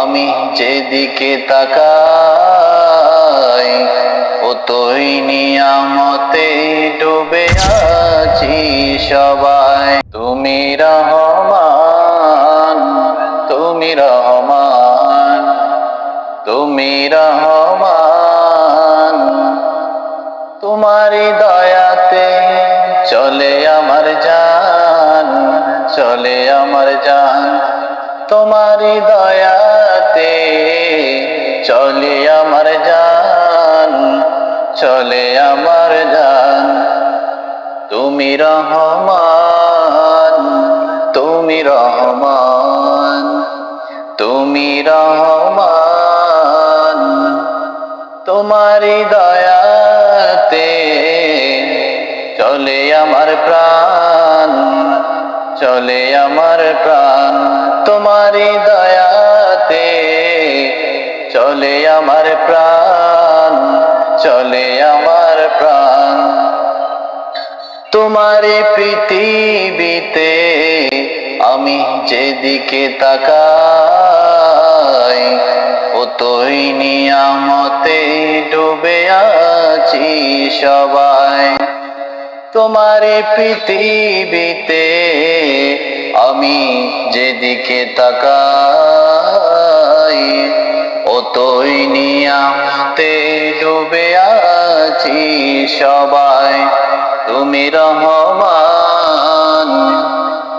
আমি যেদিকে তাকাই, ও তোই নিয়ামতে ডুবে আছি সবাই। তুমি রহমান তুমি রহমান তুমি রহমান। তোমারি দয়াতে চলে আমার জান, চলে আমার জান। তোমারি দয়াতে চলে আমার যান চলে আমার যান তুমি রহমান তুমি রহমান তুমি রহমান। তোমারি দয়াতে চলে আমার প্রাণ, চলে আমার প্রাণ। তোমারি দয়াতে আমার প্রাণ, চলে আমার প্রাণ। তোমারে পৃথিবীতে আমি যেদিকে তাকাই, ও তোই নিয়ামতে ডুবে আছি সবাই। তোমারে পৃথিবীতে আমি যেদিকে তাকাই নিয়ামতে ডুবে আছি সবাই। তুমি রহমান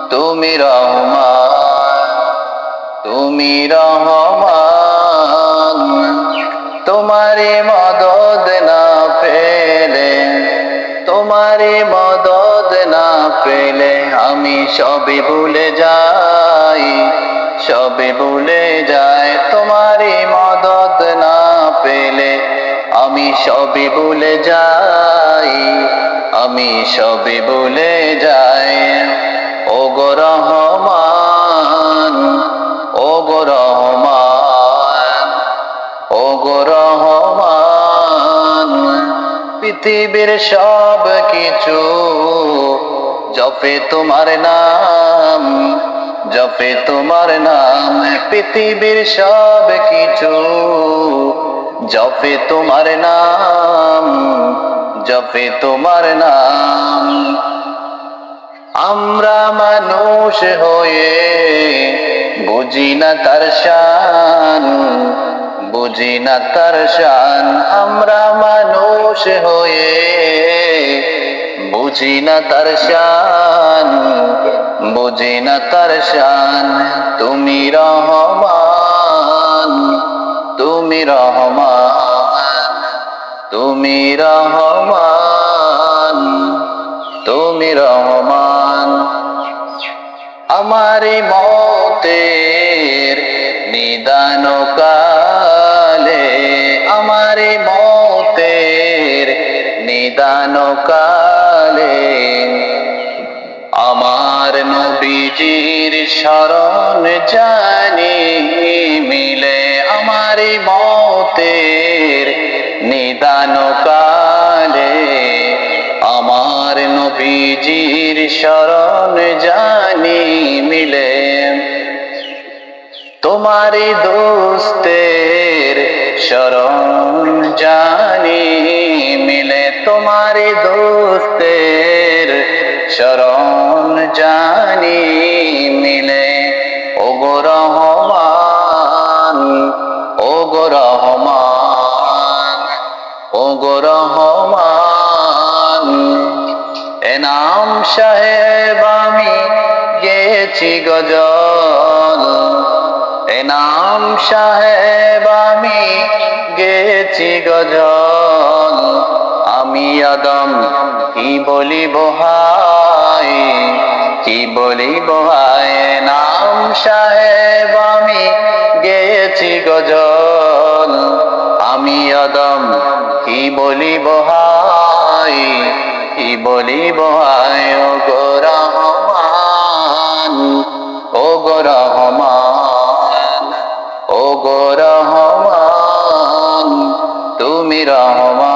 তুমি রহমান তুমি রহমান। তোমারে মদদ না পেলে তোমারে মদদ না পেলে আমি সবে ভুলে যাই, সবে ভুলে যাই। সবে ভুলে যাই, আমি সবে ভুলে যাই। ও গো রহমান ও গো রহমান ও গো পৃথিবীর সব কিছু জপে তোমার নাম, জপে তোমার নাম, পৃথিবীর সব কিছু জপে তোমার নাম জপে তোমার নাম, আমরা মানুষ হয়ে বুঝি না তার শান, বুঝি না তার শান, আমরা মানুষ হয়ে বুঝি না তার শান, বুঝি না তার শান, তুমি রহমান। তুমি রহমান তুমি রহমান তুমি রহমান। আমারি মতের নিদান কালে, আমারি মতের নিদান কালে, আমার নবীজির শরণ জানি মিলে আমারি মতের নিদান কালে আমার নবীজির শরণ জানি মিলে। তোমারি দোস্তের শরণ জানি মিলে। তোমারি দোস্তের শরণ জানি মিলে। ও গো গেছি গজল এনাম সাহেব আমি গেছি গজল আমি আদম, কি বলিব হাই কি বলিব হাই নাম সাহেব আমি গেছি গজল আমি আদম, কি বলিব হাই কি বলিব? আয় গো রহমান ও গো রহমান ও গো রহমান তুমি রহমান।